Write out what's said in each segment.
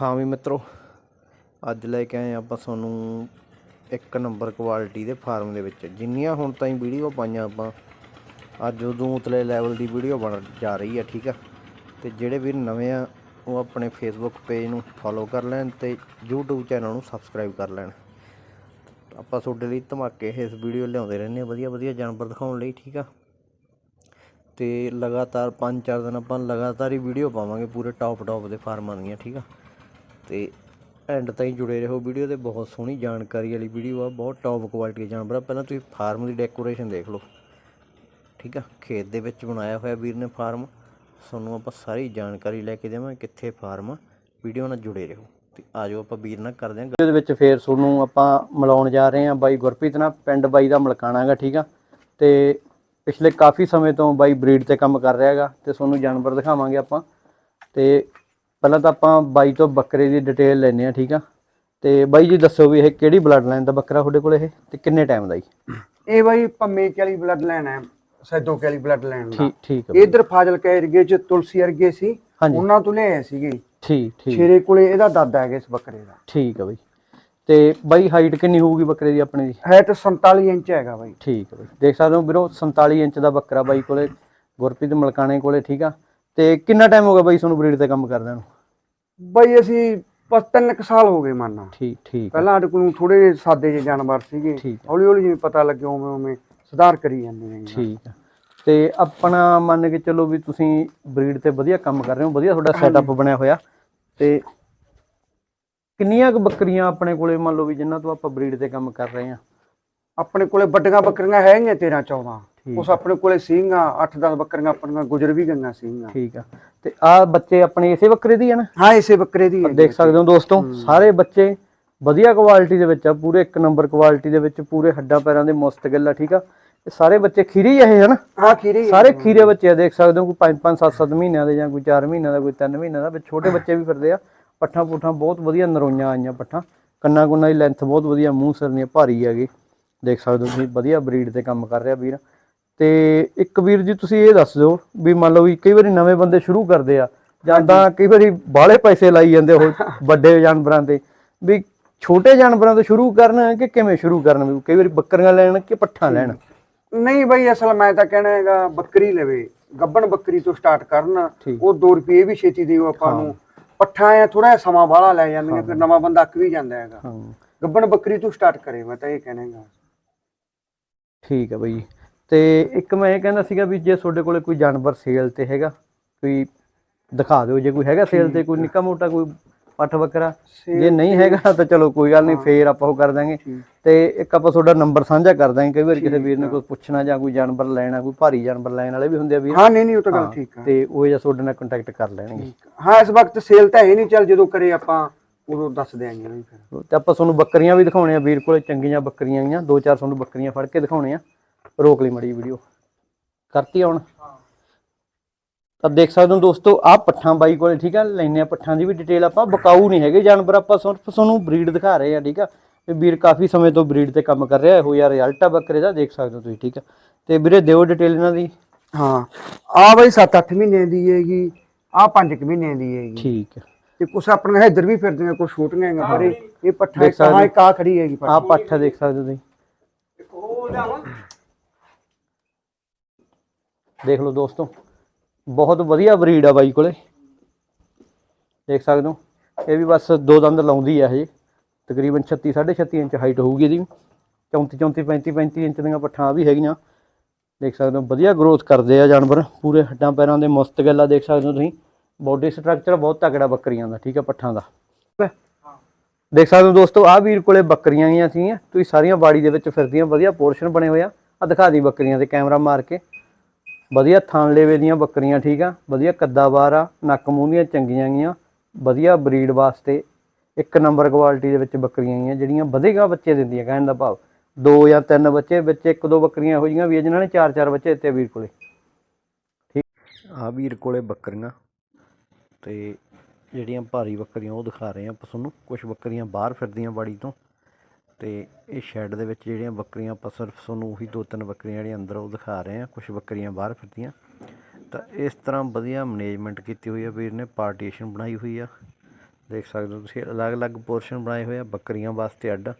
ਹਾਂ ਵੀ ਮਿੱਤਰੋ, ਅੱਜ ਲੈ ਕੇ ਆਏ ਆਪਾਂ ਤੁਹਾਨੂੰ ਇੱਕ ਨੰਬਰ ਕੁਆਲਿਟੀ ਦੇ ਫਾਰਮ ਦੇ ਵਿੱਚ। ਜਿੰਨੀਆਂ ਹੁਣ ਤਾਈਂ ਵੀਡੀਓ ਪਾਈਆਂ ਆਪਾਂ, ਅੱਜ ਉਦੋਂ ਉਤਲੇ ਲੈਵਲ ਦੀ ਵੀਡੀਓ ਬਣ ਜਾ ਰਹੀ ਆ, ਠੀਕ ਆ? ਤੇ ਜਿਹੜੇ ਵੀਰ ਨਵੇਂ ਆ, ਉਹ ਆਪਣੇ ਫੇਸਬੁੱਕ ਪੇਜ ਨੂੰ ਫੋਲੋ ਕਰ ਲੈਣ ਤੇ YouTube ਚੈਨਲ ਨੂੰ ਸਬਸਕ੍ਰਾਈਬ ਕਰ ਲੈਣ। ਆਪਾਂ ਤੁਹਾਡੇ ਲਈ ਧਮਾਕੇ ਇਸ ਵੀਡੀਓ ਲਿਆਉਂਦੇ ਰਹਿੰਦੇ ਆ ਵਧੀਆ ਵਧੀਆ ਜਾਨਵਰ ਦਿਖਾਉਣ ਲਈ, ਠੀਕ ਆ? ਤੇ ਲਗਾਤਾਰ 5-4 ਦਿਨ ਆਪਾਂ ਲਗਾਤਾਰ ਹੀ ਵੀਡੀਓ ਪਾਵਾਂਗੇ ਪੂਰੇ ਟੌਪ ਟੌਪ ਦੇ ਫਾਰਮਾਂ ਦੀਆਂ, ਠੀਕ ਆ? ਤੇ ਐਂਡ ਤਾਈਂ ਜੁੜੇ ਰਹੋ। ਵੀਡੀਓ ਤੇ ਬਹੁਤ ਸੋਹਣੀ ਜਾਣਕਾਰੀ ਵਾਲੀ ਵੀਡੀਓ ਆ, ਬਹੁਤ ਟੌਪ ਕੁਆਲਿਟੀ ਦੇ ਜਾਨਵਰ ਆ। ਪਹਿਲਾਂ ਤੁਸੀਂ ਫਾਰਮ ਦੀ ਡੈਕੋਰੇਸ਼ਨ ਦੇਖ ਲਓ। ਠੀਕ ਆ? ਖੇਤ ਦੇ ਵਿੱਚ ਬਣਾਇਆ ਹੋਇਆ ਵੀਰ ਨੇ ਫਾਰਮ ਤੁਹਾਨੂੰ ਆਪਾਂ ਸਾਰੀ ਜਾਣਕਾਰੀ ਲੈ ਕੇ ਦੇਵਾਂਗੇ ਕਿੱਥੇ ਫਾਰਮ ਆ। ਵੀਡੀਓ ਨਾਲ ਜੁੜੇ ਰਹੋ। ਤੇ ਆਜੋ ਆਪਾਂ ਵੀਰ ਨਾਲ ਕਰਦੇ ਹਾਂ ਵੀਡੀਓ ਦੇ ਵਿੱਚ ਫੇਰ ਤੁਹਾਨੂੰ ਆਪਾਂ ਮਿਲਾਉਣ ਜਾ ਰਹੇ ਹਾਂ ਬਾਈ ਗੁਰਪ੍ਰੀਤ ਨਾਲ, ਪਿੰਡ ਬਾਈ ਦਾ ਮਲਕਾਣਾ ਹੈਗਾ, ਠੀਕ ਆ? ਤੇ ਪਿਛਲੇ ਕਾਫੀ ਸਮੇਂ ਤੋਂ ਬਾਈ ਬਰੀਡ ਤੇ ਕੰਮ ਕਰ ਰਿਹਾ ਹੈਗਾ, ਤੇ ਤੁਹਾਨੂੰ ਜਾਨਵਰ ਦਿਖਾਵਾਂਗੇ ਆਪਾਂ। ਤੇ ਪਹਿਲਾਂ ਤਾਂ ਆਪਾਂ ਬਾਈ ਤੋਂ ਬੱਕਰੇ ਦੀ ਡਿਟੇਲ ਲੈਣੇ ਆ ਠੀਕ ਆ? ਤੇ ਬਾਈ ਜੀ ਦੱਸੋ ਵੀ ਇਹ ਕਿਹੜੀ ਬਲੱਡ ਲਾਈਨ ਦਾ ਬੱਕਰਾ ਤੁਹਾਡੇ ਕੋਲ ਇਹ? ਤੇ ਕਿੰਨੇ ਟਾਈਮ ਦਾ ਜੀ? ਇਹ ਬਾਈ ਪੰਮੇ ਵਾਲੀ ਬਲੱਡ ਲਾਈਨ ਹੈ ਸੈਦੋ ਵਾਲੀ ਬਲੱਡ ਲਾਈਨ ਦਾ। ਠੀਕ ਠੀਕ ਹੈ ਇਧਰ ਫਾਜ਼ਿਲਕਾ ਏਰੀਏ ਚ ਤੁਲਸੀ ਅਰਗੇ ਸੀ। ਉਹਨਾਂ ਤੋਂ ਲਿਆਏ ਸੀਗੇ। ਠੀਕ ਠੀਕ। ਸ਼ੇਰੇ ਕੋਲੇ ਇਹਦਾ ਦਾਦਾ ਹੈਗਾ ਇਸ ਬੱਕਰੇ ਦਾ। ਠੀਕ ਹੈ ਬਾਈ। ਤੇ ਬਾਈ ਹਾਈਟ ਕਿੰਨੀ ਹੋਊਗੀ ਬੱਕਰੇ ਦੀ ਆਪਣੇ ਦੀ? ਹੈ ਤਾਂ 47 ਇੰਚ ਹੈਗਾ ਬਾਈ। ਠੀਕ ਹੈ ਬਾਈ। ਦੇਖ ਸਕਦੇ ਹੋ ਵੀਰੋ 47 ਇੰਚ ਦਾ ਬੱਕਰਾ ਬਾਈ ਕੋਲੇ ਗੁਰਪ੍ਰੀਤ ਮਲਕਾਣੇ ਕੋਲੇ ਠੀਕ ਆ? ਤੇ ਕਿੰਨਾ ਟਾਈਮ ਹੋ ਗਿਆ ਬਾਈ ਤੁਹਾਨੂੰ ਬਰੀਡ ਤੇ ਕੰਮ ਕਰਦਿਆਂ ਨੂੰ? ਬਾਈ ਅਸੀਂ ਬਸ ਤਿੰਨ ਕੁ ਸਾਲ ਹੋ ਗਏ ਮੰਨਣਾ ਠੀਕ ਠੀਕ ਆ, ਪਹਿਲਾਂ ਸਾਡੇ ਕੋਲ ਥੋੜੇ ਜਿਹੇ ਸਾਦੇ ਜਿਹੇ ਜਾਨਵਰ ਸੀਗੇ। ਹੌਲੀ ਹੌਲੀ ਜਿਵੇਂ ਪਤਾ ਲੱਗਿਆ ਉਵੇਂ ਉਵੇਂ ਸੁਧਾਰ ਕਰੀ ਜਾਂਦੇ ਨੇ। ਠੀਕ ਆ। ਤੇ ਆਪਣਾ ਮੰਨ ਕੇ ਚੱਲੋ ਵੀ ਤੁਸੀਂ ਬਰੀਡ ਤੇ ਵਧੀਆ ਕੰਮ ਕਰ ਰਹੇ ਹੋ ਵਧੀਆ ਤੁਹਾਡਾ ਸੈਟਅਪ ਬਣਿਆ ਹੋਇਆ। ਤੇ ਕਿੰਨੀਆਂ ਕੁ ਬੱਕਰੀਆਂ ਆਪਣੇ ਕੋਲੇ ਮੰਨ ਲਓ ਵੀ ਜਿਨ੍ਹਾਂ ਤੋਂ ਆਪਾਂ ਬਰੀਡ ਤੇ ਕੰਮ ਕਰ ਰਹੇ ਹਾਂ? ਆਪਣੇ ਕੋਲੇ ਵੱਡੀਆਂ ਬੱਕਰੀਆਂ ਹੈਗੀਆਂ 13 14 ਠੀਕ ਉਸ ਆਪਣੇ ਕੋਲੇ ਸੀਗੀਆਂ 8-10 ਬੱਕਰੀਆਂ ਆਪਣੀਆਂ ਗੁਜ਼ਰ ਵੀ ਗਈਆਂ ਸੀਗੀਆਂ ਠੀਕ ਆ। ਤੇ ਆ ਬੱਚੇ ਆਪਣੇ ਇਸੇ ਬੱਕਰੇ ਦੀ ਆ ਨਾ? ਹਾਂ ਇਸੇ ਬੱਕਰੇ ਦੀ ਦੇਖ ਸਕਦੇ ਹੋ ਦੋਸਤੋ ਸਾਰੇ ਬੱਚੇ ਵਧੀਆ ਕੁਆਲਿਟੀ ਦੇ ਵਿੱਚ ਆ ਪੂਰੇ ਇੱਕ ਨੰਬਰ ਕੁਆਲਿਟੀ ਦੇ ਵਿੱਚ ਪੂਰੇ ਹੱਡਾਂ ਪੈਰਾਂ ਦੇ ਮੁਸਤਕਿਲ ਆ ਠੀਕ ਆ? ਇਹ ਸਾਰੇ ਬੱਚੇ ਖੀਰੇ ਹੀ ਇਹ ਹਨ? ਹਾਂ ਖੀਰੀ। ਸਾਰੇ ਖੀਰੇ ਬੱਚੇ ਆ ਦੇਖ ਸਕਦੇ ਹੋ ਕੋਈ 5 5 7 7 ਮਹੀਨਿਆਂ ਦੇ ਜਾਂ ਕੋਈ 4 ਮਹੀਨਿਆਂ ਦਾ ਕੋਈ 3 ਮਹੀਨਿਆਂ ਦਾ ਵਿੱਚ ਛੋਟੇ ਬੱਚੇ ਵੀ ਫਿਰਦੇ ਆ। ਪੱਠਾਂ ਪੁੱਠਾਂ ਬਹੁਤ ਵਧੀਆ ਨਰੋਈਆਂ ਆਈਆਂ ਪੱਠਾਂ। ਕੰਨਾਂ ਕੁੰਨਾਂ ਦੀ ਲੈਂਥ ਬਹੁਤ ਵਧੀਆ ਮੂੰਹ ਸਿਰ ਦੀਆਂ ਭਾਰੀ ਹੈਗੇ। ਦੇਖ ਸਕਦੇ ਹੋ ਤੁਸੀਂ ਵਧੀਆ ਬਰੀਡ ਤੇ ਕੰਮ ਕਰ ਰਿਹਾ ਵੀਰ। ਤੇ ਇੱਕ ਵੀਰ ਜੀ ਤੁਸੀਂ ਇਹ ਦੱਸ ਦਿਓ ਵੀ ਮੰਨ ਲਓ ਵੀ ਕਈ ਵਾਰੀ ਨਵੇਂ ਬੰਦੇ ਸ਼ੁਰੂ ਕਰਦੇ ਆ ਜਾਂ ਤਾਂ ਕਈ ਵਾਰੀ ਬਾਹਲੇ ਪੈਸੇ ਲਾਈ ਜਾਂਦੇ ਉਹ ਵੱਡੇ ਜਾਨਵਰਾਂ ਤੇ। ਵੀ ਛੋਟੇ ਜਾਨਵਰਾਂ ਤੋਂ ਸ਼ੁਰੂ ਕਰਨ ਕਿ ਕਿਵੇਂ ਸ਼ੁਰੂ ਕਰਨ ਵੀ? ਕਈ ਵਾਰੀ ਬੱਕਰੀਆਂ ਲੈਣ ਕਿ ਪੱਠਾਂ ਲੈਣ? ਨਹੀਂ ਬਈ ਅਸਲ ਮੈਂ ਤਾਂ ਕਹਿਣਾ ਹੈਗਾ ਬੱਕਰੀ ਲਵੇ ਗੱਬਣ ਬੱਕਰੀ ਤੋਂ ਸਟਾਰਟ ਕਰਨ। ਉਹ 2 ਰੁਪਏ ਵੀ ਛੇਤੀ ਦਿਓ ਆਪਾਂ ਨੂੰ। ਪੱਠਾ ਆ ਥੋੜਾ ਜਿਹਾ ਸਮਾਂ ਬਾਹਲਾ ਲੈ ਜਾਂਦੀਆਂ ਫਿਰ ਨਵਾਂ ਬੰਦਾ ਅੱਕ ਵੀ ਜਾਂਦਾ ਹੈਗਾ। ਹਾਂ। ਗੱਬਣ ਬੱਕਰੀ ਤੋਂ ਸਟਾਰਟ ਕਰੇ ਮੈਂ ਤਾਂ ਇਹ ਕਹਿਣਾ ਹੈਗਾ। ਠੀਕ ਹੈ ਬਈ। ਤੇ ਇੱਕ ਮੈਂ ਇਹ ਕਹਿੰਦਾ ਸੀਗਾ ਵੀ ਜੇ ਤੁਹਾਡੇ ਕੋਲੇ ਕੋਈ ਜਾਨਵਰ ਸੇਲ ਤੇ ਹੈਗਾ ਕੋਈ ਦਿਖਾ ਦਿਓ ਜੇ ਕੋਈ ਹੈਗਾ ਸੇਲ ਤੇ ਕੋਈ ਨਿੱਕਾ ਮੋਟਾ ਕੋਈ ਪੱਠ ਬੱਕਰਾ ਜੇ ਨਹੀਂ ਹੈਗਾ ਤਾਂ ਚਲੋ ਕੋਈ ਗੱਲ ਨਹੀਂ ਫੇਰ ਆਪਾਂ ਉਹ ਕਰ ਦਾਂਗੇ। ਤੇ ਇੱਕ ਆਪਾਂ ਤੁਹਾਡਾ ਨੰਬਰ ਸਾਂਝਾ ਕਰ ਦਾਂਗੇ ਕਈ ਵਾਰ ਕਿਸੇ ਵੀਰ ਨੇ ਕੋਈ ਪੁੱਛਣਾ ਜਾਂ ਕੋਈ ਜਾਨਵਰ ਲੈਣਾ ਕੋਈ ਭਾਰੀ ਜਾਨਵਰ ਲੈਣ ਵਾਲੇ ਵੀ ਹੁੰਦੇ ਆ ਵੀਰ। ਹਾਂ ਨਹੀਂ ਨਹੀਂ ਉਹ ਤਾਂ ਗੱਲ ਠੀਕ ਆ। ਤੇ ਉਹ ਜਾਂ ਤੁਹਾਡੇ ਨਾਲ ਕੰਟੈਕਟ ਕਰ ਲੈਣਗੇ। ਹਾਂ ਇਸ ਵਕਤ ਸੇਲ ਤਾਂ ਹੈ ਨਹੀਂ ਚੱਲ ਜਦੋਂ ਕਰੇ ਆਪਾਂ ਉਦੋਂ ਦੱਸ ਦਿਆਂਗੇ ਫਿਰ। ਤੇ ਆਪਾਂ ਤੁਹਾਨੂੰ ਬੱਕਰੀਆਂ ਵੀ ਦਿਖਾਉਣੇ ਆ ਵੀਰ ਕੋਲੇ ਚੰਗੀਆਂ ਬੱਕਰੀਆਂ ਆਈਆਂ ਦੋ ਚਾਰ ਤੁਹਾਨੂੰ ਬੱਕਰੀਆਂ ਫੜ ਕੇ ਦਿਖਾਉਣੇ ਆ। ਰੋਕ ਲਈ ਮੜੀ ਵੀਡੀਓ ਕਰਤੀ ਹੁਣ। ਤਾਂ ਦੇਖ ਸਕਦੇ ਹੋ ਦੋਸਤੋ ਆਹ ਪੱਠਾਂ ਬਾਈ ਕੋਲੇ ਠੀਕ ਆ ਲੈਨੇ ਆ ਪੱਠਾਂ ਦੀ ਵੀ ਡਿਟੇਲ ਆਪਾਂ। ਬਕਾਊ ਨਹੀਂ ਹੈਗੇ ਜਾਨਵਰ ਆਪਾਂ ਸਿਰਫ ਤੁਹਾਨੂੰ ਬਰੀਡ ਦਿਖਾ ਰਹੇ ਆ ਠੀਕ ਆ। ਤੇ ਵੀਰ ਕਾਫੀ ਸਮੇਂ ਤੋਂ ਬਰੀਡ ਤੇ ਕੰਮ ਕਰ ਰਿਹਾ ਇਹੋ ਯਾਰ ਰਿਜ਼ਲਟ ਆ ਬੱਕਰੇ ਦਾ ਦੇਖ ਸਕਦੇ ਹੋ ਤੁਸੀਂ ਠੀਕ ਆ। ਤੇ ਵੀਰੇ ਦਿਓ ਡਿਟੇਲ ਇਹਨਾਂ ਦੀ। ਹਾਂ। ਆ ਬਈ 7-8 ਮਹੀਨੇ ਦੀ ਹੈਗੀ ਆ 5 ਮਹੀਨੇ ਦੀ ਹੈਗੀ। ਠੀਕ ਆ। ਤੇ ਕੁਛ ਆਪਣੀਆਂ ਇੱਧਰ ਵੀ ਫਿਰਦੀਆਂ ਕੁਛ ਛੋਟੀਆਂ ਹੈਗੀਆਂ ਪਰੇ ਇਹ ਪੱਠਾ ਦੇਖ ਇੱਕ ਹਾਂ। ਇੱਕ ਆ ਖੜੀ ਹੈਗੀ ਪੱਠਾ। ਆਹ ਪੱਠ ਦੇਖ ਸਕਦੇ ਹੋ ਤੁਸੀਂ। ਦੇਖ ਲਓ ਦੋਸਤੋ, ਬਹੁਤ ਵਧੀਆ ਬਰੀਡ ਆ ਬਾਈ ਕੋਲੇ। ਦੇਖ ਸਕਦੇ ਹੋ, ਇਹ ਵੀ ਬਸ ਦੋ ਦੰਦ ਲਾਉਂਦੀ ਆ ਹਜੇ ਤਕਰੀਬਨ 36 36 ਇੰਚ ਹਾਈਟ ਹੋਊਗੀ ਇਹਦੀ 34 34 35 35 ਇੰਚ ਦੀਆਂ ਪੱਠਾਂ ਵੀ ਹੈਗੀਆਂ। ਦੇਖ ਸਕਦੇ ਹੋ, ਵਧੀਆ ਗਰੋਥ ਕਰਦੇ ਆ ਜਾਨਵਰ, ਪੂਰੇ ਹੱਡਾਂ ਪੈਰਾਂ ਦੇ ਮੁਸਤਕਿਲ ਆ ਦੇਖ ਸਕਦੇ ਹੋ ਤੁਸੀਂ। ਬਾਡੀ ਸਟਰਕਚਰ ਬਹੁਤ ਤਕੜਾ ਬੱਕਰੀਆਂ ਦਾ, ਠੀਕ ਹੈ ਪੱਠਾਂ ਦਾ। ਦੇਖ ਸਕਦੇ ਹੋ ਦੋਸਤੋ, ਆਹ ਵੀਰ ਕੋਲੇ ਬੱਕਰੀਆਂ ਗਈਆਂ ਸੀਗੀਆਂ। ਤੁਸੀਂ ਸਾਰੀਆਂ ਬਾੜੀ ਦੇ ਵਿੱਚ ਫਿਰਦੀਆਂ, ਵਧੀਆ ਪੋਰਸ਼ਨ ਬਣੇ ਹੋਏ ਆ। ਦਿਖਾ ਦੀ ਬੱਕਰੀਆਂ ਤੇ ਕੈਮਰਾ ਮਾਰ ਕੇ। ਵਧੀਆ ਥਣ ਲੇਵੇ ਦੀਆਂ ਬੱਕਰੀਆਂ ਠੀਕ ਆ, ਵਧੀਆ ਕੱਦਾਵਾਰ ਆ, ਨੱਕ ਮੂੰਹ ਦੀਆਂ ਚੰਗੀਆਂ ਗਈਆਂ ਵਧੀਆ ਬਰੀਡ ਵਾਸਤੇ ਇੱਕ ਨੰਬਰ ਕੁਆਲਿਟੀ ਦੇ ਵਿੱਚ ਬੱਕਰੀਆਂ ਗਈਆਂ ਜਿਹੜੀਆਂ ਵਧੇਗਾ ਬੱਚੇ ਦਿੰਦੀਆਂ ਕਹਿਣ ਦਾ ਭਾਵ। ਦੋ ਜਾਂ ਤਿੰਨ ਬੱਚੇ ਵਿੱਚ ਇੱਕ ਦੋ ਬੱਕਰੀਆਂ ਇਹੋ ਜਿਹੀਆਂ ਵੀ ਆ, ਜਿਨ੍ਹਾਂ ਨੇ ਚਾਰ ਚਾਰ ਬੱਚੇ ਦਿੱਤੇ ਵੀਰ ਕੋਲੇ। ਠੀਕ ਆ ਵੀਰ ਕੋਲੇ ਬੱਕਰੀਆਂ ਤੇ ਜਿਹੜੀਆਂ ਭਾਰੀ ਬੱਕਰੀਆਂ ਉਹ ਦਿਖਾ ਰਹੇ ਆ ਆਪਾਂ ਤੁਹਾਨੂੰ। ਕੁਝ ਬੱਕਰੀਆਂ ਬਾਹਰ ਫਿਰਦੀਆਂ ਬਾੜੀ ਤੋਂ। ਤੇ ਇਹ ਸ਼ੈੱਡ ਦੇ ਵਿੱਚ ਜਿਹੜੀਆਂ ਬੱਕਰੀਆਂ, ਆਪਾਂ ਸਿਰਫ ਤੁਹਾਨੂੰ ਉਹੀ ਦੋ ਤਿੰਨ ਬੱਕਰੀਆਂ ਜਿਹੜੀਆਂ ਅੰਦਰ ਉਹ ਦਿਖਾ ਰਹੇ ਆ ਕੁਝ ਬੱਕਰੀਆਂ ਬਾਹਰ ਫਿਰਦੀਆਂ। ਤਾਂ ਇਸ ਤਰ੍ਹਾਂ ਵਧੀਆ ਮੈਨੇਜਮੈਂਟ ਕੀਤੀ ਹੋਈ ਆ ਵੀਰ ਨੇ ਪਾਰਟੀਸ਼ਨ ਬਣਾਈ ਹੋਈ ਆ। ਦੇਖ ਸਕਦੇ ਹੋ ਤੁਸੀਂ, ਅਲੱਗ-ਅਲੱਗ ਪੋਰਸ਼ਨ ਬਣਾਏ ਹੋਏ ਆ, ਬੱਕਰੀਆਂ ਵਾਸਤੇ ਅੱਡ,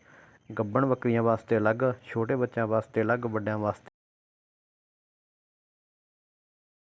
ਗੱਬਣ ਬੱਕਰੀਆਂ ਵਾਸਤੇ ਅਲੱਗ, ਛੋਟੇ ਬੱਚਿਆਂ ਵਾਸਤੇ ਅਲੱਗ, ਵੱਡਿਆਂ ਵਾਸਤੇ